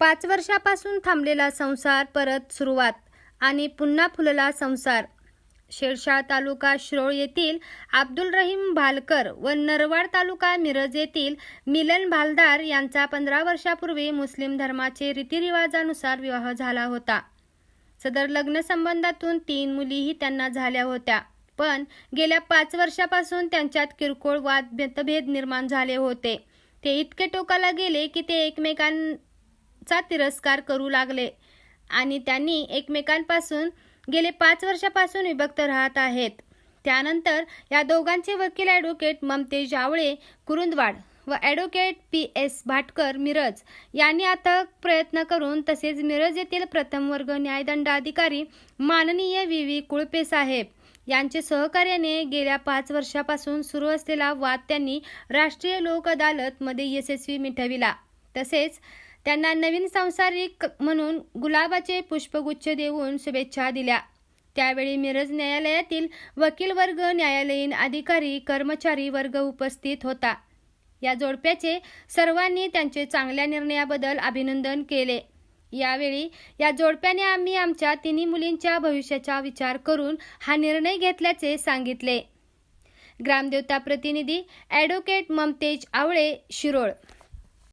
पाच वर्षापासून थांबलेला संसार परत सुरुवात आणि पुन्हा फुलला संसार. शेरशाळ तालुका शिरोळ येथील अब्दुल रहीम भालकर व नरवाड तालुका मिरज येथील मिलन भालदार यांचा पंधरा वर्षापूर्वी मुस्लिम धर्माचे रीतिरिवाजानुसार विवाह झाला होता. सदर लग्न संबंधातून तीन मुलीही त्यांना झाल्या होत्या. पण गेल्या पाच वर्षापासून त्यांच्यात किरकोळ वाद मतभेद निर्माण झाले होते. ते इतके टोकाला गेले की ते एकमेकां एकमेकांचा तिरस्कार करू लागले. आणि त्यांनी एकमेकांपासून गेले पाच वर्षापासून विभक्त राहत आहेत. त्यानंतर या दोघांचे वकील ॲडव्होकेट ममतेज आवळे कुरुंदवाड व advocate P S Bhatkar Miraj यांनी अथक प्रयत्न करून तसेच मिरज येथील प्रथम वर्ग न्यायदंडाधिकारी माननीय व्ही व्ही कुळपे साहेब यांचे सहकार्याने गेल्या पाच वर्षापासून सुरू असलेला वाद त्यांनी राष्ट्रीय लोक अदालतमध्ये यशस्वी मिठविला. तसेच त्यांना नवीन सांसारिक म्हणून गुलाबाचे पुष्पगुच्छ देऊन शुभेच्छा दिल्या. त्यावेळी मिरज न्यायालयातील वकील वर्ग न्यायालयीन अधिकारी कर्मचारी वर्ग उपस्थित होता. या जोडप्याचे सर्वांनी त्यांचे चांगल्या निर्णयाबद्दल अभिनंदन केले. यावेळी या जोडप्याने आम्ही आमच्या तिन्ही मुलींच्या भविष्याचा विचार करून हा निर्णय घेतल्याचे सांगितले. ग्रामदेवता प्रतिनिधी ॲडव्होकेट ममतेज आवळे शिरोळ